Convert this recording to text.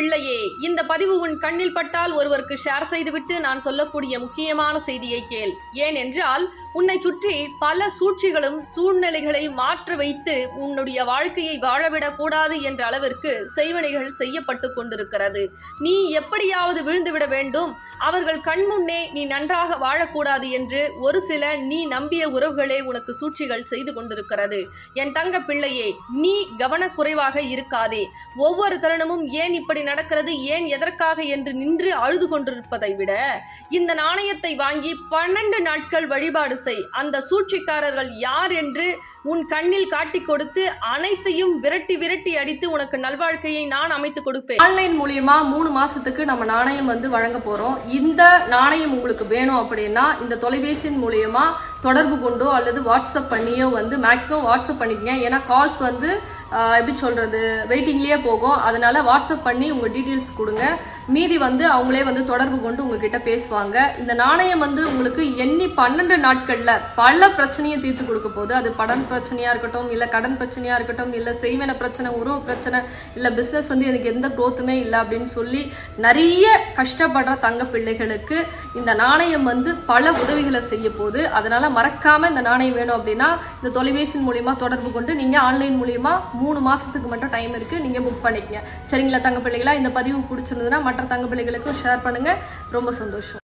பிள்ளையே இந்த பதிவு உன் கண்ணில் பட்டால் ஒருவருக்கு ஷேர் செய்துவிட்டு நான் சொல்லக்கூடிய முக்கியமான செய்தியை கேள். ஏனென்றால் உன்னை சுற்றி பல சூழ்ச்சிகளும் சூழ்நிலைகளை மாற்ற வைத்து உன்னுடைய வாழ்க்கையை வாழவிடக் கூடாது என்ற அளவிற்கு செய்வனைகள் செய்யப்பட்டு கொண்டிருக்கிறது. நீ எப்படியாவது விழுந்துவிட வேண்டும். அவர்கள் கண்முன்னே நீ நன்றாக வாழக்கூடாது என்று ஒரு சில நீ நம்பிய உறவுகளே உனக்கு சூழ்ச்சிகள் செய்து கொண்டிருக்கிறது. என் தங்க பிள்ளையே நீ கவனக்குறைவாக இருக்காதே. ஒவ்வொரு தருணமும் ஏன் இப்படி நடக்கிறது? ஏன் எதற்காக என்று நின்று அழுது கொண்டிருப்பதை விட இந்த நாணயத்தை வாங்கி பன்னெண்டு நாட்கள் வழிபாடு செய். அந்த சூழ்ச்சிக்காரர்கள் யார் என்று உன் கண்ணில் காட்டி கொடுத்து அனைத்தையும் விரட்டி விரட்டி அடித்து உனக்கு நல்வாழ்க்கையை நான் அமைத்து கொடுப்பேன். ஆன்லைன் மூலியமா மூணு மாசத்துக்கு நம்ம நாணயம் வந்து வழங்க போறோம். இந்த நாணயம் உங்களுக்கு வேணும் அப்படின்னா இந்த தொலைபேசியின் மூலயமா தொடர்பு கொண்டோ அல்லது வாட்ஸ்அப் பண்ணியோ வந்து மேக்ஸிமம் வாட்ஸ்அப் பண்ணிக்கங்க. ஏன்னா கால்ஸ் வந்து எப்படி சொல்கிறது வெயிட்டிங்லேயே போகும். அதனால் வாட்ஸ்அப் பண்ணி உங்கள் டீட்டெயில்ஸ் கொடுங்க. மீதி வந்து அவங்களே வந்து தொடர்பு கொண்டு உங்ககிட்ட பேசுவாங்க. இந்த நாணயம் வந்து உங்களுக்கு எண்ணி பன்னெண்டு நாட்களில் பல பிரச்சனையை தீர்த்து கொடுக்க போகுது. அது படன் பிரச்சனையாக இருக்கட்டும் இல்லை கடன் பிரச்சனையாக இருக்கட்டும் இல்லை செய்வன பிரச்சனை உறவு பிரச்சனை இல்லை பிஸ்னஸ் வந்து எனக்கு எந்த growth-உமே இல்லை அப்படின்னு சொல்லி நிறைய கஷ்டப்படுற தங்கப்பிள்ளை பிள்ளைகளுக்கு இந்த நாணயம் வந்து பல உதவிகளை செய்ய போகுது. அதனால மறக்காம இந்த நாணயம் வேணும் அப்படின்னா இந்த தொலைபேசி மூலியமா தொடர்பு கொண்டு நீங்க ஆன்லைன் மூலியமா மூணு மாசத்துக்கு மட்டும் டைம் இருக்கு நீங்க புக் பண்ணிக்கங்க. சரிங்களா தங்க பிள்ளைகளா இந்த பதிவு பிடிச்சிருந்ததுன்னா மற்ற தங்க பிள்ளைகளுக்கும் ஷேர் பண்ணுங்க. ரொம்ப சந்தோஷம்.